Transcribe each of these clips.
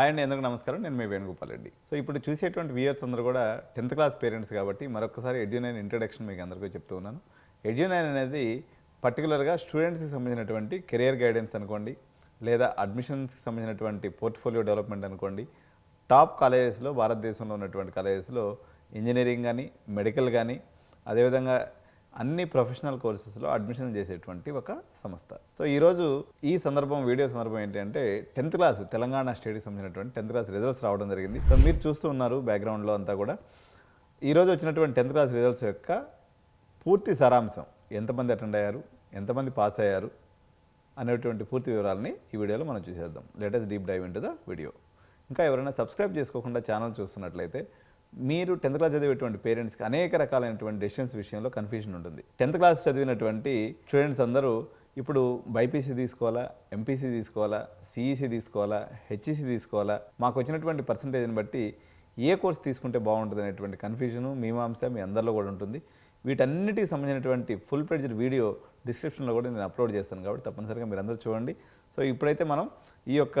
Hi అండి ఎందుకు నమస్కారం. నేను మీ వేణుగోపాల్ రెడ్డి. సో ఇప్పుడు చూసేటువంటి వ్యూయర్స్ అందరూ కూడా టెన్త్ క్లాస్ పేరెంట్స్ కాబట్టి మరొకసారి ఎడ్యూనైన్ ఇంట్రడక్షన్ మీకు అందరికీ చెప్తూ ఉన్నాను. ఎడ్యూనైన్ అనేది పర్టికులర్గా స్టూడెంట్స్కి సంబంధించినటువంటి కెరియర్ గైడెన్స్ అనుకోండి లేదా అడ్మిషన్స్కి సంబంధించినటువంటి పోర్ట్ఫోలియో డెవలప్మెంట్ అనుకోండి టాప్ కాలేజెస్లో భారతదేశంలో ఉన్నటువంటి కాలేజెస్లో ఇంజనీరింగ్ కానీ మెడికల్ కానీ అదేవిధంగా అన్ని ప్రొఫెషనల్ కోర్సెస్లో అడ్మిషన్ చేసేటువంటి ఒక సంస్థ. సో ఈరోజు ఈ సందర్భం వీడియో సందర్భం ఏంటంటే టెన్త్ క్లాస్ తెలంగాణ స్టేట్కి సంబంధించినటువంటి టెన్త్ క్లాస్ రిజల్ట్స్ రావడం జరిగింది. సో మీరు చూస్తూ ఉన్నారు బ్యాక్గ్రౌండ్లో అంతా కూడా. ఈరోజు వచ్చినటువంటి టెన్త్ క్లాస్ రిజల్ట్స్ యొక్క పూర్తి సారాంశం ఎంతమంది అటెండ్ అయ్యారు ఎంతమంది పాస్ అయ్యారు అనేటువంటి పూర్తి వివరాలని ఈ వీడియోలో మనం చూసేద్దాం. Latest deep dive into the video ఇంకా ఎవరైనా సబ్స్క్రైబ్ చేసుకోకుండా ఛానల్ చూస్తున్నట్లయితే మీరు టెన్త్ క్లాస్ చదివేటువంటి పేరెంట్స్కి అనేక రకాలైనటువంటి డెసిషన్స్ విషయంలో కన్ఫ్యూజన్ ఉంటుంది. టెన్త్ క్లాస్ చదివినటువంటి స్టూడెంట్స్ అందరూ ఇప్పుడు బైపీసీ తీసుకోవాలా ఎంపీసీ తీసుకోవాలా సిఈసీ తీసుకోవాలా హెచ్ఈసీ తీసుకోవాలా మాకు వచ్చినటువంటి పర్సంటేజ్ని బట్టి ఏ కోర్స్ తీసుకుంటే బాగుంటుంది అనేటువంటి కన్ఫ్యూజను మీమాంస మీ అందరిలో కూడా ఉంటుంది. వీటన్నిటికి సంబంధించినటువంటి ఫుల్ ప్లేజ్డ్ వీడియో డిస్క్రిప్షన్లో కూడా నేను అప్లోడ్ చేస్తాను కాబట్టి తప్పనిసరిగా మీరు అందరూ చూడండి. సో ఇప్పుడైతే మనం ఈ యొక్క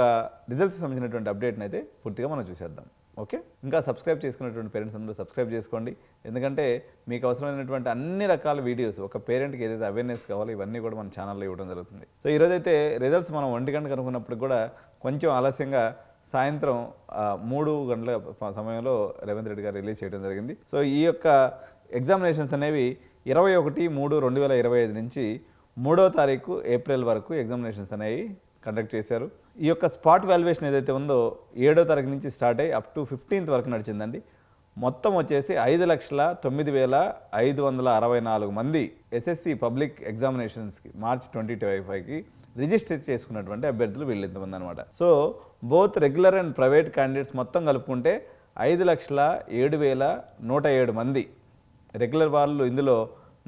రిజల్ట్స్ సంబంధించినటువంటి అప్డేట్ని అయితే పూర్తిగా మనం చూసేద్దాం. ఓకే? ఇంకా సబ్స్క్రైబ్ చేసుకున్నటువంటి పేరెంట్స్ అందరూ సబ్స్క్రైబ్ చేసుకోండి. ఎందుకంటే మీకు అవసరమైనటువంటి అన్ని రకాల వీడియోస్ ఒక పేరెంట్కి ఏదైతే అవేర్నెస్ కావాలో ఇవన్నీ కూడా మన ఛానల్లో ఇవ్వడం జరుగుతుంది. సో ఈరోజైతే రిజల్ట్స్ మనం ఒంటి గంట కనుక్కున్నప్పుడు కూడా కొంచెం ఆలస్యంగా సాయంత్రం మూడు గంటల సమయంలో రేవంత్ రెడ్డి గారు రిలీజ్ చేయడం జరిగింది. సో ఈ యొక్క ఎగ్జామినేషన్స్ అనేవి ఇరవై ఒకటి మూడు రెండు వేల ఇరవై ఐదు నుంచి మూడో తారీఖు ఏప్రిల్ వరకు ఎగ్జామినేషన్స్ అనేవి కండక్ట్ చేశారు. ఈ యొక్క స్పాట్ వాల్యుయేషన్ ఏదైతే ఉందో ఏడో తారీఖు నుంచి స్టార్ట్ అయ్యి అప్ టు ఫిఫ్టీన్త్ వరకు నడిచిందండి. మొత్తం వచ్చేసి ఐదు లక్షల తొమ్మిది వేల ఐదు వందల అరవై నాలుగు మంది ఎస్ఎస్సి పబ్లిక్ ఎగ్జామినేషన్స్కి మార్చ్ ట్వంటీ ట్వంటీ ఫైవ్కి రిజిస్టర్ చేసుకున్నటువంటి అభ్యర్థులు వీళ్ళు ఇంతమంది అనమాట so both regular and private candidates మొత్తం కలుపుకుంటే ఐదు లక్షల ఏడు వేల నూట ఏడు మంది. రెగ్యులర్ వాళ్ళు ఇందులో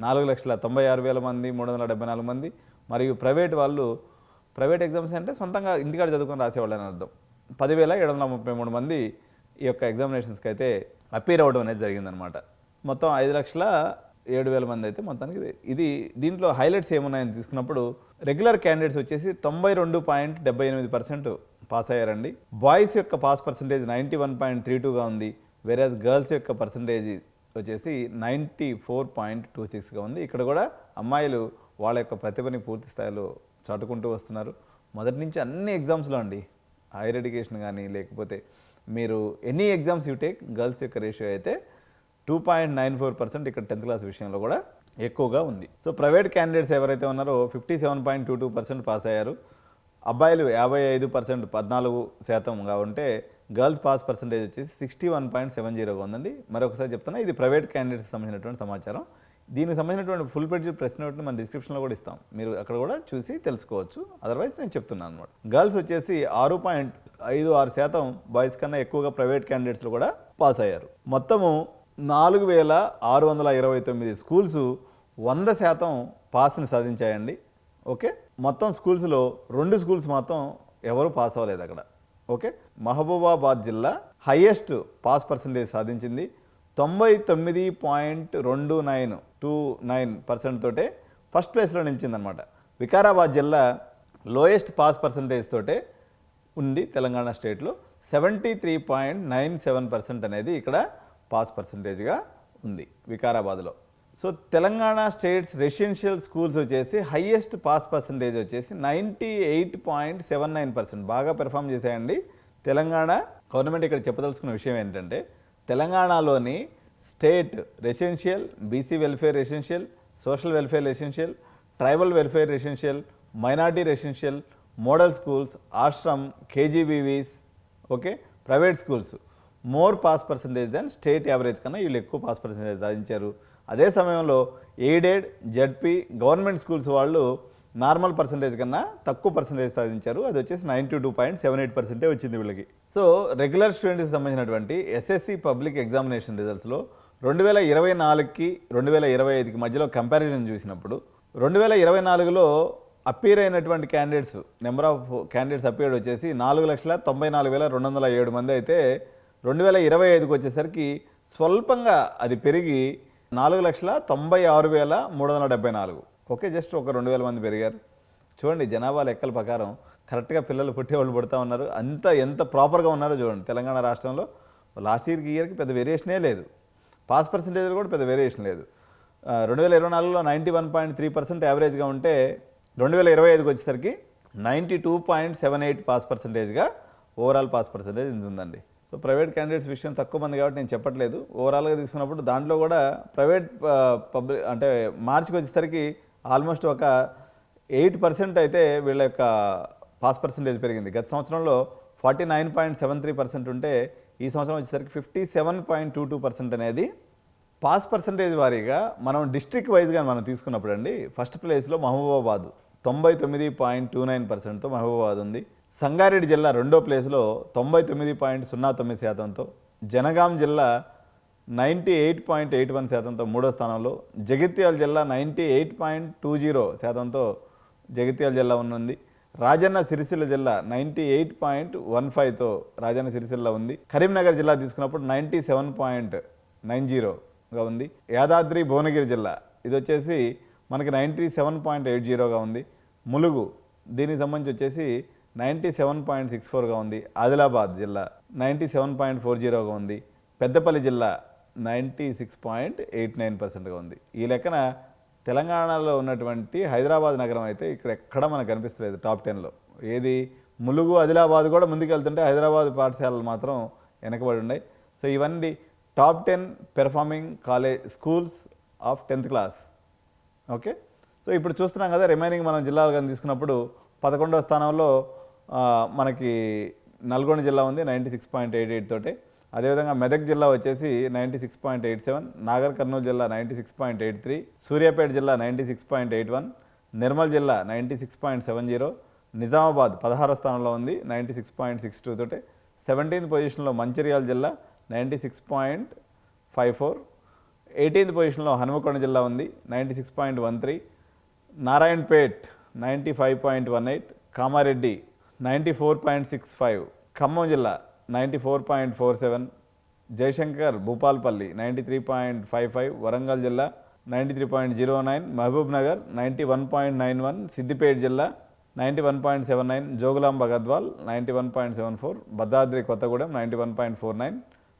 నాలుగు లక్షల తొంభై ఆరు వేల మంది మూడు వందల డెబ్బై నాలుగు మంది. మరియు ప్రైవేట్ వాళ్ళు ప్రైవేట్ ఎగ్జామ్స్ అంటే సొంతంగా ఇంటికాడ చదువుకొని రాసేవాళ్ళు అని అర్థం. పదివేల ఏడు వందల ముప్పై మూడు మంది ఈ యొక్క ఎగ్జామినేషన్స్కి అయితే అపీర్ అవ్వడం అనేది జరిగిందనమాట. మొత్తం ఐదు లక్షల ఏడు వేల మంది అయితే మొత్తానికి ఇది- దీంట్లో హైలైట్స్ ఏమున్నాయని తీసుకున్నప్పుడు రెగ్యులర్ క్యాండిడేట్స్ వచ్చేసి తొంభై రెండు పాయింట్ డెబ్బై ఎనిమిది పర్సెంట్ పాస్ అయ్యారండి. బాయ్స్ యొక్క pass percentage ninety one point three టూగా ఉంది. వేరేజ్ గర్ల్స్ యొక్క పర్సంటేజ్ వచ్చేసి నైంటీ ఫోర్ పాయింట్ టూ సిక్స్గా ఉంది. ఇక్కడ కూడా అమ్మాయిలు వాళ్ళ యొక్క ప్రతిభని పూర్తి స్థాయిలో చాటుకుంటూ వస్తున్నారు. మొదటి నుంచి అన్ని ఎగ్జామ్స్లో అండి హైయర్ ఎడ్యుకేషన్ కానీ లేకపోతే మీరు any exams you take girls యొక్క రేషియో అయితే two point nine four percent ఇక్కడ టెన్త్ క్లాస్ విషయంలో కూడా ఎక్కువగా ఉంది. సో ప్రైవేట్ క్యాండిడేట్స్ ఎవరైతే ఉన్నారో fifty seven point two two percent pass అయ్యారు. అబ్బాయిలు యాభై ఐదు పర్సెంట్ పద్నాలుగు శాతంగా ఉంటే గర్ల్స్ పాస్ పర్సంటేజ్ వచ్చేసి సిక్స్టీ వన్ పాయింట్ సెవెన్ జీరోగా ఉందండి. మరొకసారి చెప్తున్నా ఇది ప్రైవేట్ క్యాండిడేట్స్ సంబంధించినటువంటి సమాచారం. దీనికి సంబంధించినటువంటి ఫుల్ పేజ్ ప్రెస్ నోట్ని మన డిస్క్రిప్షన్లో కూడా ఇస్తాం. మీరు అక్కడ కూడా చూసి తెలుసుకోవచ్చు. అదర్వైజ్ నేను చెప్తున్నాను అనమాట గర్ల్స్ వచ్చేసి ఆరు పాయింట్ ఐదు ఆరు శాతం బాయ్స్ కన్నా ఎక్కువగా ప్రైవేట్ క్యాండిడేట్స్లో కూడా పాస్ అయ్యారు. మొత్తము నాలుగు వేల ఆరు వందల ఇరవై తొమ్మిది స్కూల్స్ వంద శాతం పాస్ని సాధించాయండి. ఓకే మొత్తం స్కూల్స్లో రెండు స్కూల్స్ మాత్రం ఎవరు పాస్ అవ్వలేదు అక్కడ. ఓకే మహబూబాబాద్ జిల్లా హయ్యెస్ట్ పాస్ పర్సంటేజ్ సాధించింది తొంభై తొమ్మిది పాయింట్ రెండు నైన్. టూ నైన్ పర్సెంట్ తోటే ఫస్ట్ ప్లేస్లో నిలిచిందనమాట వికారాబాద్ జిల్లా లోయెస్ట్ పాస్ పర్సంటేజ్ తోటే ఉంది తెలంగాణ స్టేట్లో. Seventy three point nine seven percent అనేది ఇక్కడ పాస్ పర్సంటేజ్గా ఉంది వికారాబాద్లో. So Telangana states residential schools వచ్చేసి హయ్యెస్ట్ పాస్ పర్సంటేజ్ వచ్చేసి ninety eight point seven nine percent బాగా పెర్ఫామ్ చేశాయండి. తెలంగాణ గవర్నమెంట్ ఇక్కడ చెప్పదలుచుకున్న విషయం ఏంటంటే తెలంగాణలోని state residential BC welfare residential social welfare residential tribal welfare residential minority residential model schools ashram KGBVs okay private schools. More pass percentage than state average కన్నా వీళ్ళు ఎక్కువ పాస్ పర్సంటేజ్ సాధించారు. అదే సమయంలో ఎయిడెడ్ జడ్పీ గవర్నమెంట్ స్కూల్స్ వాళ్ళు normal percentage కన్నా తక్కువ percentage సాధించారు. అది వచ్చేసి ninety two point seven eight పర్సెంటే వచ్చింది వీళ్ళకి. సో రెగ్యులర్ స్టూడెంట్కి సంబంధించినటువంటి ఎస్ఎస్సి పబ్లిక్ ఎగ్జామినేషన్ రిజల్ట్స్లో రెండు వేల ఇరవై నాలుగుకి రెండు వేల ఇరవై ఐదుకి మధ్యలో కంపారిజన్ చూసినప్పుడు రెండు వేల ఇరవై నాలుగులో అపీర్ అయినటువంటి candidates number of candidates appeared వచ్చేసి నాలుగు లక్షల తొంభై నాలుగు వేల రెండు వందల ఏడు మంది అయితే రెండు వేల ఇరవై ఐదుకి వచ్చేసరికి స్వల్పంగా అది పెరిగి నాలుగు లక్షల తొంభై ఆరు వేల మూడు వందల డెబ్బై నాలుగు. ఓకే జస్ట్ ఒక రెండు వేల మంది పెరిగారు. చూడండి జనాభా లెక్కల ప్రకారం కరెక్ట్గా పిల్లలు పుట్టేవాళ్ళు పుడతా ఉన్నారు. అంత ఎంత ప్రాపర్గా ఉన్నారో చూడండి. తెలంగాణ రాష్ట్రంలో లాస్ట్ ఇయర్కి ఇయర్కి పెద్ద వేరియేషనే లేదు. పాస్ పర్సంటేజ్ కూడా పెద్ద వేరియేషన్ లేదు. రెండు వేల ఇరవై నాలుగులో ninety one point three percent యావరేజ్గా ఉంటే రెండు వేల ఇరవై ఐదుకి వచ్చేసరికి ninety two point seven eight pass పర్సంటేజ్గా overall pass percentage ఇది ఉందండి. సో ప్రైవేట్ క్యాండిడేట్స్ విషయం తక్కువ మంది కాబట్టి నేను చెప్పట్లేదు. ఓవరాల్గా తీసుకున్నప్పుడు దాంట్లో కూడా ప్రైవేట్ పబ్లిక్ అంటే మార్చికి వచ్చేసరికి ఆల్మోస్ట్ ఒక ఎయిట్ పర్సెంట్ అయితే వీళ్ళ యొక్క పాస్ పర్సెంటేజ్ పెరిగింది. గత సంవత్సరంలో forty nine point seven three percent ఉంటే ఈ సంవత్సరం వచ్చేసరికి fifty seven point two two percent అనేది పాస్ పర్సంటేజ్ వారీగా మనం డిస్ట్రిక్ట్ వైజ్గా మనం తీసుకున్నప్పుడు అండి ఫస్ట్ ప్లేస్లో మహబూబాబాద్ తొంభై తొమ్మిది పాయింట్ టూ నైన్ పర్సెంట్తో మహబూబాబాద్ ఉంది. సంగారెడ్డి జిల్లా రెండో ప్లేస్లో తొంభై తొమ్మిది పాయింట్ సున్నా తొమ్మిది శాతంతో జనగాం జిల్లా ninety eight point eight one శాతంతో మూడో స్థానంలో జగిత్యాల జిల్లా ninety eight point two zero శాతంతో Jagtial జిల్లా ఉన్నది. రాజన్న సిరిసిల్ల జిల్లా నైంటీ ఎయిట్ పాయింట్ వన్ ఫైవ్తో రాజన్న సిరిసిల్ల ఉంది. కరీంనగర్ జిల్లా తీసుకున్నప్పుడు నైంటీ సెవెన్ పాయింట్ నైన్ జీరోగా ఉంది. యాదాద్రి భువనగిరి జిల్లా ఇది వచ్చేసి మనకి నైంటీ సెవెన్ పాయింట్ ఎయిట్ జీరోగా ఉంది. ములుగు దీనికి సంబంధించి వచ్చేసి నైంటీ సెవెన్ పాయింట్ సిక్స్ ఫోర్గా ఉంది. ఆదిలాబాద్ జిల్లా నైంటీ సెవెన్ పాయింట్ ఫోర్ జీరోగా ఉంది. పెద్దపల్లి జిల్లా ninety six point eight nine పర్సెంట్గా ఉంది. ఈ లెక్కన తెలంగాణలో ఉన్నటువంటి హైదరాబాద్ నగరం అయితే ఇక్కడ ఎక్కడ మనకు కనిపిస్తలేదు టాప్ టెన్లో ఏది? ములుగు ఆదిలాబాద్ కూడా ముందుకెళ్తుంటే హైదరాబాద్ పాఠశాలలు మాత్రం వెనకబడి ఉన్నాయి. సో ఇవన్నీ top ten performing college schools of tenth class okay? So ఇప్పుడు చూస్తున్నాం కదా రిమైనింగ్ మనం జిల్లాలు కానీ తీసుకున్నప్పుడు పదకొండవ స్థానంలో మనకి నల్గొండ జిల్లా ఉంది ninety six point eight eight తోటి. అదేవిధంగా మెదక్ జిల్లా వచ్చేసి ninety six point eight seven Nagar Kurnool జిల్లా ninety six point eight three Suryapet జిల్లా ninety six point eight one Nirmal జిల్లా ninety six point seven zero Nizamabad పదహారో స్థానంలో ఉంది ninety six point six two తోటి సెవెంటీన్త్ పొజిషన్లో మంచిర్యాల జిల్లా ninety six point five four eighteenth పొజిషన్లో హనుమకొండ జిల్లా ఉంది ninety six point one three Narayanpet ninety five point one eight Kamareddy ninety four point six five Khammam జిల్లా ninety four point four seven Jayashankar Bhupalpally ninety three point five five Warangal జిల్లా ninety three point zero nine Mahabub Nagar ninety one point nine one Siddipet జిల్లా ninety one point seven nine Jogulamba Gadwal ninety one point seven four Bhadradri Kothagudem ninety one point four nine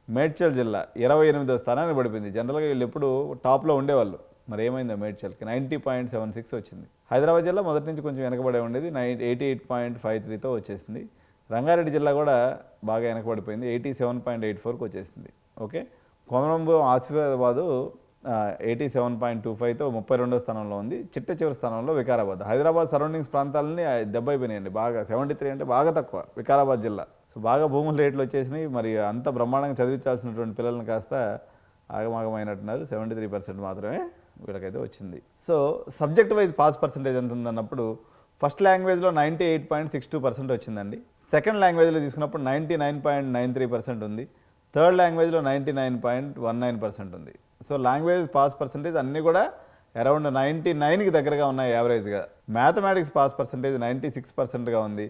Medchal జిల్లా ఇరవై ఎనిమిదో స్థానాన్ని పడిపోయింది జనరల్గా వీళ్ళు ఎప్పుడు టాప్లో ఉండేవాళ్ళు. మరి ఏమైందో మేడ్చల్కి? నైంటీ పాయింట్ సెవెన్ సిక్స్ వచ్చింది. హైదరాబాద్ జిల్లా మొదటి నుంచి కొంచెం వెనకబడే ఉండేది. Nine eighty eight point five త్రీతో వచ్చేసింది. రంగారెడ్డి జిల్లా కూడా బాగా వెనకబడిపోయింది. ఎయిటీ సెవెన్ పాయింట్ ఎయిట్ ఫోర్కి వచ్చేసింది. Okay? కొమరంబు Asifabad eighty seven point two ఫైవ్తో ముప్పై రెండో స్థానంలో ఉంది. చిట్ట చివరి స్థానంలో వికారాబాద్. హైదరాబాద్ సరౌండింగ్స్ ప్రాంతాలని దెబ్బ అయిపోయినాయండి బాగా సెవెంటీ త్రీ అంటే బాగా తక్కువ వికారాబాద్ జిల్లా. సో బాగా భూముల రేట్లు వచ్చేసినాయి. మరి అంత బ్రహ్మాండంగా చదివించాల్సినటువంటి పిల్లల్ని కాస్త ఆగమాగమైనట్టున్నారు. సెవెంటీ త్రీ పర్సెంట్ మాత్రమే వీళ్ళకైతే వచ్చింది. So subject wise pass percentage ఎంత ఉందన్నప్పుడు ఫస్ట్ లాంగ్వేజ్లో ninety eight point six two percent వచ్చిందండి. సెకండ్ లాంగ్వేజ్లో తీసుకున్నప్పుడు ninety nine point nine three percent ఉంది. థర్డ్ లాంగ్వేజ్లో ninety nine point one nine percent ఉంది. సో లాంగ్వేజ్ పాస్ పర్సంటేజ్ అన్నీ కూడా అరౌండ్ నైంటీ నైన్కి దగ్గరగా ఉన్నాయి యావరేజ్గా. Mathematics pass percentage ninety six పర్సెంట్గా ఉంది.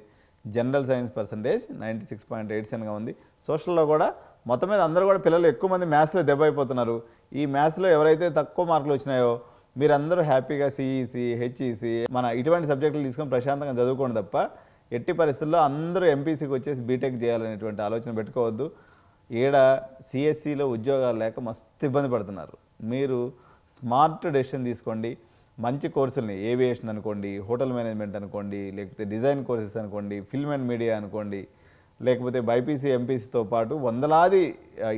General science percentage ninety six point eight సెవెన్గా ఉంది. సోషల్లో కూడా మొత్తం మీద అందరూ కూడా పిల్లలు ఎక్కువ మంది మ్యాథ్స్లో దెబ్బ అయిపోతున్నారు. ఈ మ్యాథ్స్లో ఎవరైతే తక్కువ మార్కులు వచ్చినాయో మీరందరూ హ్యాపీగా సిఈసి హెచ్ఈసి మన ఇటువంటి సబ్జెక్టులు తీసుకొని ప్రశాంతంగా చదువుకోండి తప్ప ఎట్టి పరిస్థితుల్లో అందరూ ఎంపీసీకి వచ్చేసి బీటెక్ చేయాలనేటువంటి ఆలోచన పెట్టుకోవద్దు. ఈడ సిఎస్సిలో ఉద్యోగాలు లేక మస్తు ఇబ్బంది పడుతున్నారు. మీరు స్మార్ట్ డెసిషన్ తీసుకోండి. మంచి కోర్సుల్ని ఏవియేషన్ అనుకోండి హోటల్ మేనేజ్మెంట్ అనుకోండి లేకపోతే డిజైన్ కోర్సెస్ అనుకోండి ఫిల్మ్ అండ్ మీడియా అనుకోండి లేకపోతే బైపీసీ ఎంపీసీతో పాటు వందలాది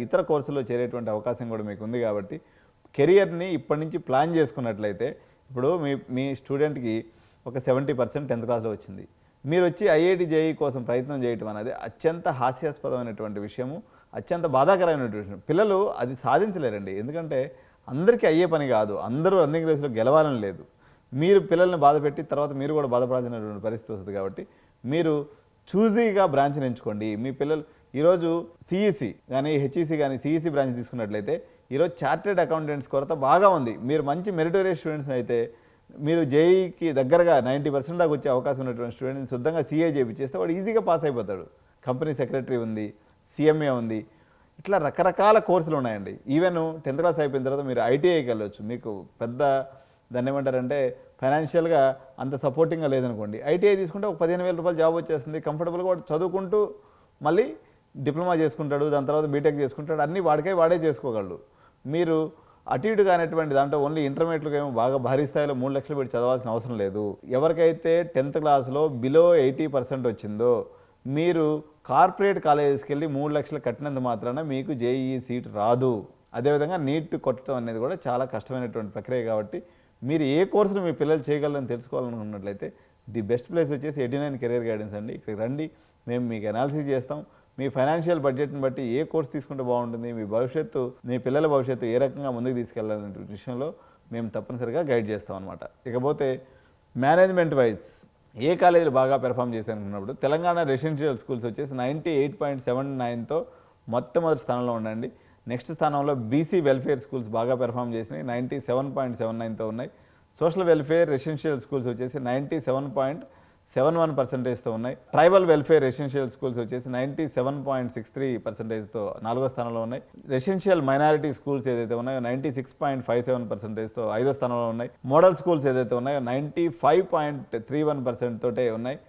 ఇతర కోర్సుల్లో చేరేటువంటి అవకాశం కూడా మీకు ఉంది కాబట్టి కెరియర్ని ఇప్పటి నుంచి ప్లాన్ చేసుకున్నట్లయితే ఇప్పుడు మీ మీ స్టూడెంట్కి ఒక సెవెంటీ పర్సెంట్ టెన్త్ క్లాస్లో వచ్చింది. మీరు వచ్చి ఐఐటి జేఈ కోసం ప్రయత్నం చేయటం అనేది అత్యంత హాస్యాస్పదమైనటువంటి విషయము అత్యంత బాధాకరమైనటువంటి విషయం. పిల్లలు అది సాధించలేరండి. ఎందుకంటే అందరికీ అయ్యే పని కాదు. అందరూ రన్నింగ్ రేస్లో గెలవాలని లేదు. మీరు పిల్లల్ని బాధపెట్టి తర్వాత మీరు కూడా బాధపడాల్సినటువంటి పరిస్థితి వస్తుంది కాబట్టి మీరు చూజీగా బ్రాంచ్ని ఎంచుకోండి. మీ పిల్లలు ఈరోజు సిఈసి కానీ హెచ్ఈసి కానీ సిఈసి బ్రాంచ్ తీసుకున్నట్లయితే ఈరోజు చార్టెడ్ అకౌంటెంట్స్ కొరత బాగా ఉంది. మీరు మంచి మెరిటోరియస్ స్టూడెంట్స్ అయితే మీరు జేఈకి దగ్గరగా నైంటీ పర్సెంట్ దాకా వచ్చే అవకాశం ఉన్నటువంటి స్టూడెంట్ని శుద్ధంగా సీఏ చేపిచ్చేస్తే వాడు ఈజీగా పాస్ అయిపోతాడు. కంపెనీ సెక్రటరీ ఉంది సీఎంఏ ఉంది. ఇట్లా రకరకాల కోర్సులు ఉన్నాయండి. ఈవెన్ టెన్త్ క్లాస్ అయిపోయిన తర్వాత మీరు ఐటీఐకి వెళ్ళొచ్చు. మీకు పెద్ద దాన్ని ఏమంటారంటే ఫైనాన్షియల్గా అంత సపోర్టింగ్గా లేదనుకోండి. ఐటీఐ తీసుకుంటే ఒక పదిహేను వేల రూపాయలు జాబ్ వచ్చేస్తుంది. కంఫర్టబుల్గా చదువుకుంటూ మళ్ళీ డిప్లొమా చేసుకుంటాడు దాని తర్వాత బీటెక్ చేసుకుంటాడు అన్నీ వాడికే వాడే చేసుకోగలడు. మీరు అటు ఇటు కానటువంటి దాంట్లో ఓన్లీ ఇంటర్మీడియట్లకు ఏమో బాగా భారీ స్థాయిలో మూడు లక్షలు పెట్టి చదవాల్సిన అవసరం లేదు. ఎవరికైతే టెన్త్ క్లాస్లో బిలో ఎయిటీ పర్సెంట్ వచ్చిందో మీరు కార్పొరేట్ కాలేజెస్కి వెళ్ళి మూడు లక్షలు కట్టినంత మాత్రాన మీకు జేఈఈ సీట్ రాదు. అదేవిధంగా నీట్ కొట్టడం అనేది కూడా చాలా కష్టమైనటువంటి ప్రక్రియ కాబట్టి మీరు ఏ కోర్సులు మీ పిల్లలు చేయగలరని తెలుసుకోవాలనుకున్నట్లయితే ది బెస్ట్ ప్లేస్ వచ్చేసి ఎయిటీ నైన్ కెరీర్ గైడెన్స్ అండి. ఇక్కడికి రండి. మేము మీకు అనాలిసిస్ చేస్తాం. మీ ఫైనాన్షియల్ బడ్జెట్ని బట్టి ఏ కోర్స్ తీసుకుంటే బాగుంటుంది మీ భవిష్యత్తు మీ పిల్లల భవిష్యత్తు ఏ రకంగా ముందుకు తీసుకెళ్ళాలనే విషయంలో మేము తప్పనిసరిగా గైడ్ చేస్తాం అనమాట ఇకపోతే మేనేజ్మెంట్ వైజ్ ఏ కాలేజీలు బాగా పెర్ఫామ్ చేశాను అనుకున్నప్పుడు తెలంగాణ రెసిడెన్షియల్ స్కూల్స్ వచ్చేసి నైంటీ ఎయిట్ పాయింట్ సెవెన్ నైన్తో మొట్టమొదటి స్థానంలో ఉండండి. నెక్స్ట్ స్థానంలో బీసీ వెల్ఫేర్ స్కూల్స్ బాగా పెర్ఫామ్ చేసినాయి నైంటీ సెవెన్ పాయింట్ సెవెన్ నైన్తో ఉన్నాయి. సోషల్ వెల్ఫేర్ రెసిడెన్షియల్ స్కూల్స్ వచ్చేసి ninety seven point seven one పర్సెంటేజ్తో ఉన్నాయి. ట్రైబల్ వెల్ఫేర్ రెసిడెన్షియల్ స్కూల్స్ వచ్చేసి ninety seven point six three పర్సెంటేజ్తో నాలుగో స్థానంలో ఉన్నాయి. రెసిడెన్షియల్ మైనారిటీ స్కూల్స్ ఏదైతే ఉన్నాయో ninety six point five seven పర్సెంటేజ్తో ఐదో స్థానంలో ఉన్నాయి. మోడల్ స్కూల్స్ ఏదైతే ఉన్నాయో ninety five point three one percent తోటే ఉన్నాయి.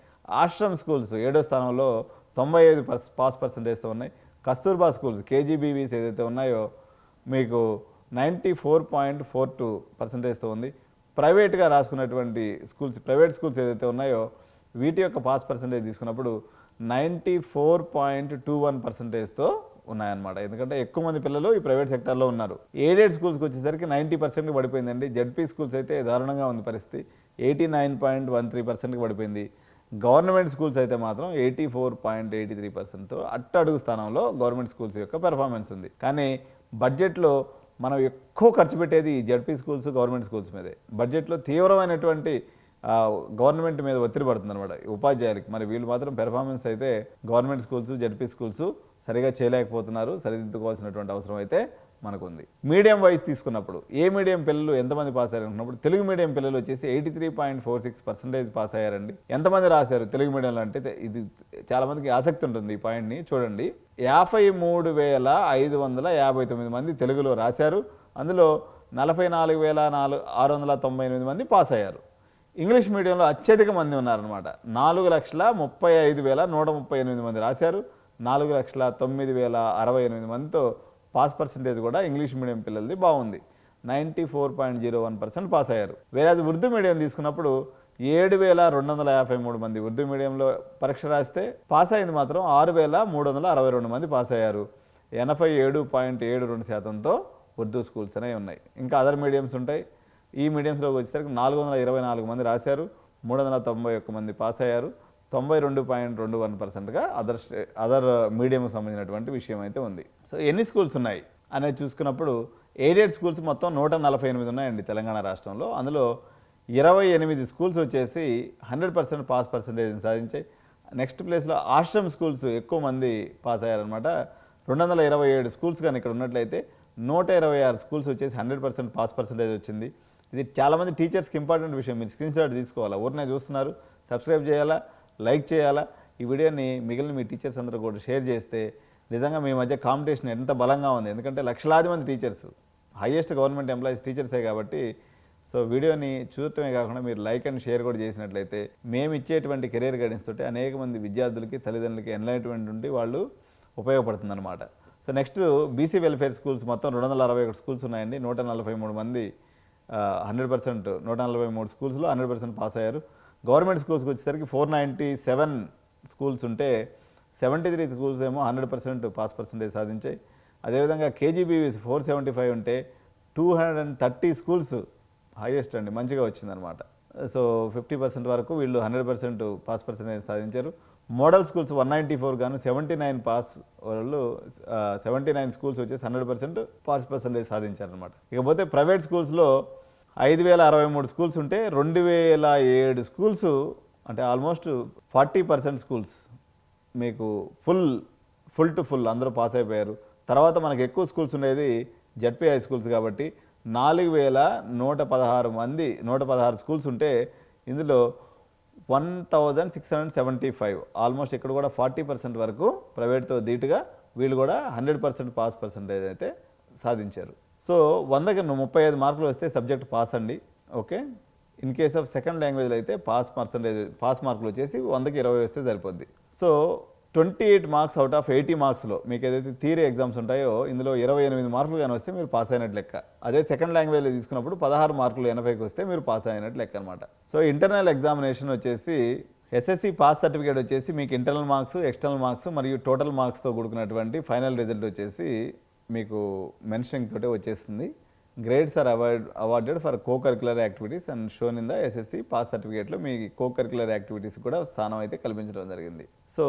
ఆశ్రమ్ స్కూల్స్ ఏడో స్థానంలో తొంభై ఐదు పర్స్ పాస్ పర్సెంటేజ్తో ఉన్నాయి. కస్తూర్బా స్కూల్స్ కేజీబీవీస్ ఏదైతే ఉన్నాయో మీకు ninety four point four two పర్సెంటేజ్తో ఉంది. ప్రైవేట్గా రాసుకున్నటువంటి స్కూల్స్ ప్రైవేట్ స్కూల్స్ ఏదైతే ఉన్నాయో వీటి యొక్క పాస్ పర్సంటేజ్ తీసుకున్నప్పుడు ninety four point two one పర్సెంటేజ్తో ఉన్నాయన్నమాట. ఎందుకంటే ఎక్కువ మంది పిల్లలు ఈ ప్రైవేట్ సెక్టార్లో ఉన్నారు. ఎయిడెడ్ స్కూల్స్కి వచ్చేసరికి నైంటీ పర్సెంట్కి పడిపోయిందండి. జడ్పీ స్కూల్స్ అయితే దారుణంగా ఉంది పరిస్థితి. Eighty nine point one three పర్సెంట్కి పడిపోయింది. గవర్నమెంట్ స్కూల్స్ అయితే మాత్రం eighty four point eighty three పర్సెంట్తో అట్టడుగు స్థానంలో గవర్నమెంట్ స్కూల్స్ యొక్క పెర్ఫార్మెన్స్ ఉంది. కానీ బడ్జెట్లో మనం ఎక్కువ ఖర్చు పెట్టేది జడ్పీ స్కూల్స్ గవర్నమెంట్ స్కూల్స్ మీదే. బడ్జెట్లో తీవ్రమైనటువంటి గవర్నమెంట్ మీద ఒత్తిడి పడుతుంది అనమాట ఉపాధ్యాయులకి. మరి వీళ్ళు మాత్రం పెర్ఫార్మెన్స్ అయితే గవర్నమెంట్ స్కూల్స్ జడ్పీ స్కూల్స్ సరిగా చేయలేకపోతున్నారు సరిదిద్దుకోవాల్సినటువంటి అవసరం అయితే మనకుంది. మీడియం వైజ్ తీసుకున్నప్పుడు ఏ మీడియం పిల్లలు ఎంతమంది పాస్ అయ్యారు అనుకున్నప్పుడు తెలుగు మీడియం పిల్లలు వచ్చేసి eighty three point four six percentage pass అయ్యారండి. ఎంతమంది రాశారు తెలుగు మీడియంలో అంటే ఇది చాలామందికి ఆసక్తి ఉంటుంది ఈ పాయింట్ని చూడండి. యాభై మూడు వేల ఐదు వందల యాభై తొమ్మిది మంది తెలుగులో రాశారు. అందులో నలభై నాలుగు వేల నాలుగు ఆరు వందల తొంభై ఎనిమిది మంది పాస్ అయ్యారు. ఇంగ్లీష్ మీడియంలో అత్యధిక మంది ఉన్నారనమాట నాలుగు లక్షల ముప్పై ఐదు వేల నూట ముప్పై ఎనిమిది మంది రాశారు. నాలుగు లక్షల తొమ్మిది వేల అరవై ఎనిమిది మందితో పాస్ పర్సంటేజ్ కూడా ఇంగ్లీష్ మీడియం పిల్లలది బాగుంది. Ninety four point zero one percent pass అయ్యారు. వేరే ఉర్దూ మీడియం తీసుకున్నప్పుడు ఏడు వేల రెండు వందల యాభై మూడు మంది ఉర్దూ మీడియంలో పరీక్ష రాస్తే పాస్ అయింది మాత్రం ఆరు వేల మూడు వందల అరవై రెండు మంది పాస్ అయ్యారు. ఎనభై ఏడు పాయింట్ ఏడు రెండు శాతంతో ఉర్దూ స్కూల్స్ అనేవి ఉన్నాయి. ఇంకా అదర్ మీడియంస్ ఉంటాయి. ఈ మీడియంస్లోకి వచ్చేసరికి నాలుగు వందల ఇరవై నాలుగు మంది రాశారు మూడు వందల తొంభై ఒక్క మంది పాస్ అయ్యారు తొంభై రెండు పాయింట్ రెండు వన్ పర్సెంట్గా అదర్ స్టే అదర్ మీడియంకి సంబంధించినటువంటి విషయం అయితే ఉంది. సో ఎన్ని స్కూల్స్ ఉన్నాయి అనేది చూసుకున్నప్పుడు ఎయిడెడ్ స్కూల్స్ మొత్తం నూట నలభై ఎనిమిది ఉన్నాయండి తెలంగాణ రాష్ట్రంలో. అందులో ఇరవై ఎనిమిది స్కూల్స్ వచ్చేసి హండ్రెడ్ పర్సెంట్ పాస్ పర్సంటేజ్ని సాధించాయి. నెక్స్ట్ ప్లేస్లో ఆశ్రమ్ స్కూల్స్ ఎక్కువ మంది పాస్ అయ్యారనమాట రెండు వందల ఇరవై ఏడు స్కూల్స్ కానీ ఇక్కడ ఉన్నట్లయితే నూట ఇరవై ఆరు స్కూల్స్ వచ్చేసి హండ్రెడ్ పర్సెంట్ పాస్ పర్సంటేజ్ వచ్చింది. ఇది చాలామంది టీచర్స్కి ఇంపార్టెంట్ విషయం. మీరు స్క్రీన్ షాట్ తీసుకోవాలా? ఊరినే చూస్తున్నారు. సబ్స్క్రైబ్ చేయాలా? లైక్ చేయాలా? ఈ వీడియోని మిగిలిన మీ టీచర్స్ అందరూ కూడా షేర్ చేస్తే నిజంగా మీ మధ్య కాంపిటీషన్ ఎంత బలంగా ఉంది. ఎందుకంటే లక్షలాది మంది టీచర్స్ హైయెస్ట్ గవర్నమెంట్ ఎంప్లాయీస్ టీచర్సే కాబట్టి. సో వీడియోని చూడటమే కాకుండా మీరు లైక్ అండ్ షేర్ కూడా చేసినట్లయితే మేము ఇచ్చేటువంటి కెరీర్ గైడెన్స్ తోటి అనేక మంది విద్యార్థులకి తల్లిదండ్రులకి ఎన్లైనటువంటి ఉండి వాళ్ళు ఉపయోగపడుతుందన్నమాట. So next BC welfare schools మొత్తం రెండు వందల అరవై ఒకటి స్కూల్స్ ఉన్నాయండి. నూట నలభై మూడు మంది హండ్రెడ్ పర్సెంట్ నూట నలభై మూడు స్కూల్స్లో హండ్రెడ్ పర్సెంట్ పాస్ అయ్యారు గవర్నమెంట్ స్కూల్స్కి వచ్చేసరికి ఫోర్ నైంటీ సెవెన్ స్కూల్స్ ఉంటే సెవెంటీ త్రీ స్కూల్స్ ఏమో హండ్రెడ్ పర్సెంట్ పాస్ పర్సెంటేజ్ సాధించాయి. అదేవిధంగా కేజీబీవీస్ ఫోర్ సెవెంటీ ఫైవ్ ఉంటే two hundred and thirty schools highest అండి మంచిగా వచ్చిందనమాట సో ఫిఫ్టీ పర్సెంట్ వరకు వీళ్ళు హండ్రెడ్ పర్సెంట్ పాస్ పర్సెంటేజ్ సాధించారు. Model schools one ninety four గాను సెవెంటీ నైన్ పాస్ వాళ్ళు సెవెంటీ నైన్ స్కూల్స్ వచ్చేసి హండ్రెడ్ పర్సెంట్ పాస్ పర్సెంటేజ్ సాధించారనమాట ఇకపోతే ప్రైవేట్ స్కూల్స్లో ఐదు వేల అరవై మూడు స్కూల్స్ ఉంటే రెండు వేల ఏడు స్కూల్స్ అంటే ఆల్మోస్ట్ ఫార్టీ పర్సెంట్ స్కూల్స్ మీకు ఫుల్ ఫుల్ టు ఫుల్ అందరూ పాస్ అయిపోయారు. తర్వాత మనకు ఎక్కువ స్కూల్స్ ఉండేది జడ్పీ హై స్కూల్స్ కాబట్టి నాలుగు వేల నూట పదహారు మంది నూట పదహారు స్కూల్స్ ఉంటే ఇందులో one thousand six hundred seventy five. Almost ఇక్కడ కూడా ఫార్టీ పర్సెంట్ వరకు ప్రైవేట్తో ధీటుగా వీళ్ళు కూడా హండ్రెడ్ పర్సెంట్ పాస్ పర్సెంటేజ్ అయితే సాధించారు. సో వందకి ముప్పై ఐదు మార్కులు వస్తే సబ్జెక్ట్ పాస్ అండి. Okay? In case of second లాంగ్వేజ్లో అయితే పాస్ పర్సంటేజ్ పాస్ మార్కులు వచ్చేసి వందకి ఇరవై వస్తే సరిపోద్ది. So twenty eight marks out of eighty మార్క్స్లో మీకు ఏదైతే థియరీ ఎగ్జామ్స్ ఉంటాయో ఇందులో ఇరవై ఎనిమిది మార్కులు కానీ వస్తే మీరు పాస్ అయినట్టు లెక్క. అదే సెకండ్ లాంగ్వేజ్లో తీసుకున్నప్పుడు పదహారు మార్కులు ఎనభైకి వస్తే మీరు పాస్ అయినట్టు లెక్క అనమాట సో ఇంటర్నల్ ఎగ్జామినేషన్ వచ్చేసి ఎస్ఎస్సి పాస్ సర్టిఫికేట్ వచ్చేసి మీకు ఇంటర్నల్ మార్క్స్ ఎక్స్టర్నల్ మార్క్స్ మరియు టోటల్ మార్క్స్తో కూడుకున్నటువంటి ఫైనల్ రిజల్ట్ వచ్చేసి మీకు మెన్షనింగ్ తోటే వచ్చేస్తుంది. Grades are award awarded for co curricular activities and shown in the SSC pass సర్టిఫికేట్లో మీ కో కరికులర్ యాక్టివిటీస్ కూడా స్థానం అయితే కల్పించడం జరిగింది. So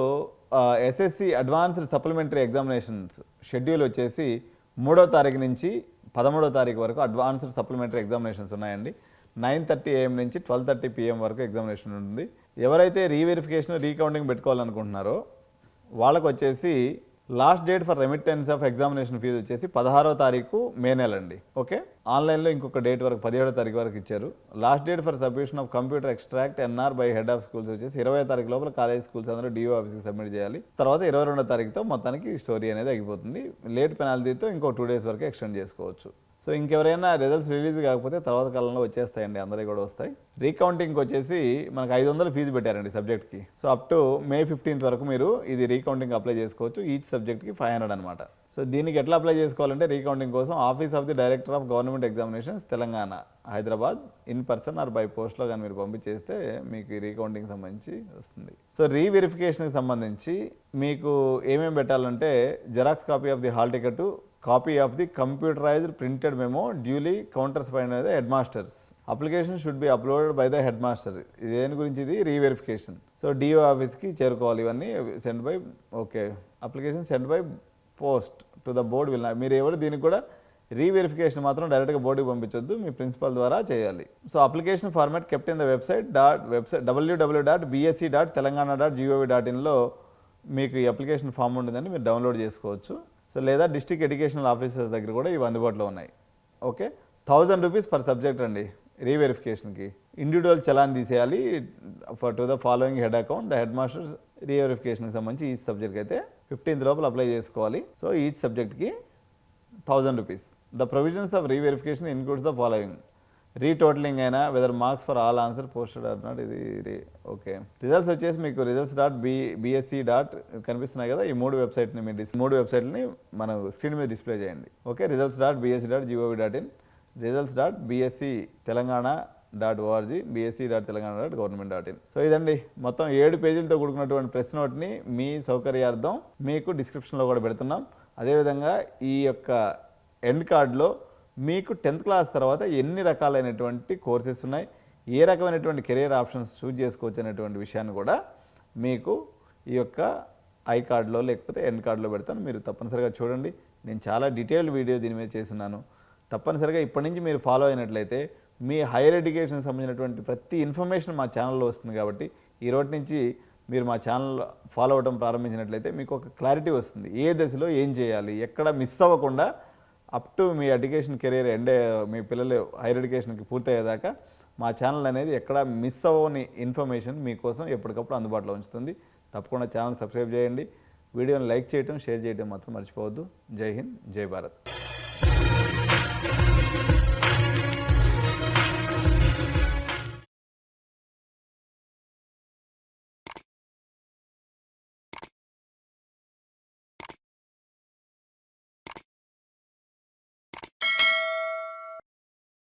SSC advanced supplementary examinations schedule వచ్చేసి మూడో తారీఖు నుంచి పదమూడో తారీఖు వరకు అడ్వాన్స్డ్ సప్లిమెంటరీ ఎగ్జామినేషన్స్ ఉన్నాయండి. నైన్ థర్టీ ఏఎం నుంచి ట్వెల్వ్ థర్టీ పిఎం వరకు ఎగ్జామినేషన్ ఉంటుంది. ఎవరైతే రీవెరిఫికేషన్ రీకౌంటింగ్ పెట్టుకోవాలనుకుంటున్నారో వాళ్ళకు వచ్చేసి last date for remittance of examination fee వచ్చేసి పదహారో తారీఖు మే నెల అండి ఓకే? ఆన్లైన్లో ఇంకొక డేట్ వరకు పదిహేడో తారీఖు వరకు ఇచ్చారు. Last date for submission of computer extract NR by head of schools వచ్చేసి ఇరవై తారీఖు లోపల కాలేజ్ స్కూల్స్ అందరూ డిఓ ఆఫీస్కి సబ్మిట్ చేయాలి. తర్వాత ఇరవై రెండో తారీఖుతో మొత్తానికి స్టోరీ అనేది అయిపోతుంది. లేట్ పెనాల్టీతో ఇంకో టూ డేస్ వరకు ఎక్స్టెండ్ చేసుకోవచ్చు. సో ఇంకెవరైనా రిజల్ట్స్ రిలీజ్ కాకపోతే తర్వాత కాలంలో వచ్చేస్తాయండి అందరికీ కూడా వస్తాయి. రీకౌంటింగ్కి వచ్చేసి మనకు ఐదు వందలు ఫీజు పెట్టారండి సబ్జెక్ట్కి so up to May fifteenth వరకు మీరు ఇది రీకౌంటింగ్ అప్లై చేసుకోవచ్చు ఈచ్ సబ్జెక్ట్కి ఫైవ్ హండ్రెడ్ అనమాట సో దీనికి ఎట్లా అప్లై చేసుకోవాలంటే రీకౌంటింగ్ కోసం office of the director of government examinations Telangana Hyderabad in person or by పోస్ట్లో కానీ మీరు పంపించేస్తే మీకు ఈ రీకౌంటింగ్ సంబంధించి వస్తుంది. సో రీవెరిఫికేషన్కి సంబంధించి మీకు ఏమేమి పెట్టాలంటే xerox copy of the hall ticket copy of the computerised printed memo duly counters పైన the head masters. Application should be uploaded by the head master. దేని గురించి? ఇది రీవెరిఫికేషన్. సో డిఓ ఆఫీస్కి చేరుకోవాలి ఇవన్నీ send by okay. Application send by post to the board will మీరు ఎవరు దీనికి కూడా రీవెరిఫికేషన్ మాత్రం డైరెక్ట్గా బోర్డుకి పంపించొద్దు. మీ ప్రిన్సిపల్ ద్వారా చేయాలి. So application format kept in the website dot website WWW dot BSC dot Telangana dot GOV dot ఇన్లో మీకు ఈ అప్లికేషన్ ఫామ్ ఉంటుందని మీరు డౌన్లోడ్ చేసుకోవచ్చు. సో లేదా డిస్ట్రిక్ట్ ఎడ్యుకేషనల్ ఆఫీసర్స్ దగ్గర కూడా ఇవి అందుబాటులో ఉన్నాయి. Okay? Thousand rupees per subject అండి రీవెరిఫికేషన్కి. ఇండివిజువల్ చలాన్ తీసేయాలి for to the following head account the head masters రీవెరిఫికేషన్కి సంబంధించి ఈచ్ సబ్జెక్ట్కి అయితే ఫిఫ్టీన్త్ లోపల అప్లై చేసుకోవాలి. సో ఈచ్ సబ్జెక్ట్కి thousand rupees the provisions of reverification includes the following retotaling అయినా whether marks for all answer posted or not ఇది okay results వచ్చేసి మీకు results dot B BSC dot కనిపిస్తున్నాయి కదా ఈ మూడు వెబ్సైట్ని మీరు డిస్ మూడు వెబ్సైట్ని మన స్క్రీన్ మీద డిస్ప్లే చేయండి. Okay results dot BSC dot GOV dot in results dot BSC Telangana dot ORG BSC dot Telangana dot government dot in so ఇదండి. మొత్తం ఏడు పేజీలతో కూడుకున్నటువంటి ప్రెస్ నోట్ని మీ సౌకర్యార్థం మీకు డిస్క్రిప్షన్లో కూడా పెడుతున్నాం. అదేవిధంగా ఈ యొక్క ఎండ్ కార్డ్లో మీకు టెన్త్ క్లాస్ తర్వాత ఎన్ని రకాలైనటువంటి కోర్సెస్ ఉన్నాయి ఏ రకమైనటువంటి కెరీర్ ఆప్షన్స్ చూజ్ చేసుకోవచ్చు అనేటువంటి విషయాన్ని కూడా మీకు ఈ యొక్క ఐ కార్డులో లేకపోతే ఎండ్ కార్డులో పెడతాను. మీరు తప్పనిసరిగా చూడండి. నేను చాలా డీటెయిల్డ్ వీడియో దీని మీద చేస్తున్నాను. తప్పనిసరిగా ఇప్పటి నుంచి మీరు ఫాలో అయినట్లయితే మీ హైయర్ ఎడ్యుకేషన్ సంబంధించినటువంటి ప్రతి ఇన్ఫర్మేషన్ మా ఛానల్లో వస్తుంది కాబట్టి ఈ రోజు నుంచి మీరు మా ఛానల్ ఫాలో అవ్వడం ప్రారంభించినట్లయితే మీకు ఒక క్లారిటీ వస్తుంది. ఏ దశలో ఏం చేయాలి ఎక్కడ మిస్ అవ్వకుండా అప్ టు మీ ఎడ్యుకేషన్ కెరీర్ ఎండ్ మీ పిల్లలు హైయర్ ఎడ్యుకేషన్కి పూర్తయ్యేదాకా మా ఛానల్ అనేది ఎక్కడ మిస్ అవ్వని ఇన్ఫర్మేషన్ మీకోసం ఎప్పటికప్పుడు అందుబాటులో ఉంచుతుంది. తప్పకుండా ఛానల్ సబ్స్క్రైబ్ చేయండి. వీడియోని లైక్ చేయడం షేర్ చేయడం మాత్రం మర్చిపోవద్దు. జై హింద్ జై భారత్.